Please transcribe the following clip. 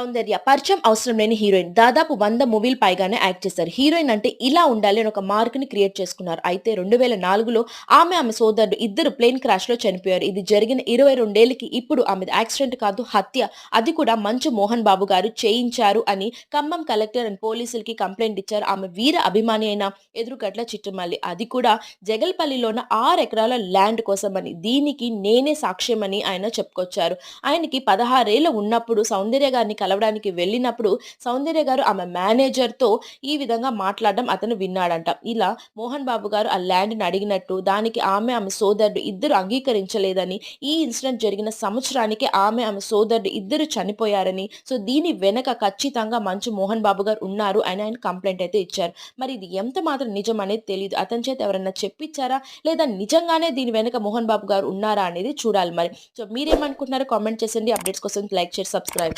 సౌందర్య పరిచయం అవసరం లేని హీరోయిన్. దాదాపు వంద మూవీలు పైగానే యాక్ట్ చేశారు. హీరోయిన్ అంటే ఇలా ఉండాలి అని ఒక మార్క్ని క్రియేట్ చేసుకున్నారు. అయితే రెండు వేల నాలుగులో ఆమె ఆమె సోదరుడు ఇద్దరు ప్లేన్ క్రాష్లో చనిపోయారు. ఇది జరిగిన ఇరవై రెండేళ్ళకి ఇప్పుడు ఆమె యాక్సిడెంట్ కాదు హత్య. అది కూడా మంచు మోహన్ బాబు గారు చేయించారు అని ఖమ్మం కలెక్టర్ అండ్ పోలీసులకి కంప్లైంట్ ఇచ్చారు. ఆమె వీర అభిమాని అయిన ఎదురుగట్ల చిట్టుమల్లి. అది కూడా జగల్పల్లిలోన ఆరు ఎకరాల ల్యాండ్ కోసమని దీనికి నేనే సాక్ష్యమని ఆయన చెప్పుకొచ్చారు. ఆయనకి పదహారేళ్ళు ఉన్నప్పుడు సౌందర్య గారిని కలవడానికి వెళ్ళినప్పుడు సౌందర్య గారు ఆమె మేనేజర్తో ఈ విధంగా మాట్లాడడం అతను విన్నాడంట. ఇలా మోహన్ బాబు గారు ఆ ల్యాండ్ని అడిగినట్టు దానికి ఆమె ఆమె సోదరుడు ఇద్దరు అంగీకరించలేదని ఈ ఇన్సిడెంట్ జరిగిన సంవత్సరానికి ఆమె ఆమె సోదరుడు ఇద్దరు చనిపోయారని సో దీని వెనక ఖచ్చితంగా మంచు మోహన్ బాబు గారు ఉన్నారు అని ఆయన కంప్లైంట్ అయితే ఇచ్చారు. మరి ఇది ఎంత మాత్రం నిజం అనేది తెలియదు అతని చేత ఎవరైనా చెప్పించారా? లేదా నిజంగానే దీని వెనక మోహన్ బాబు గారు ఉన్నారా అనేది చూడాలి మరి. సో మీరేమనుకుంటున్నారో కామెంట్ చేసండి అప్డేట్స్ కోసం లైక్ చేసి సబ్స్క్రైబ్.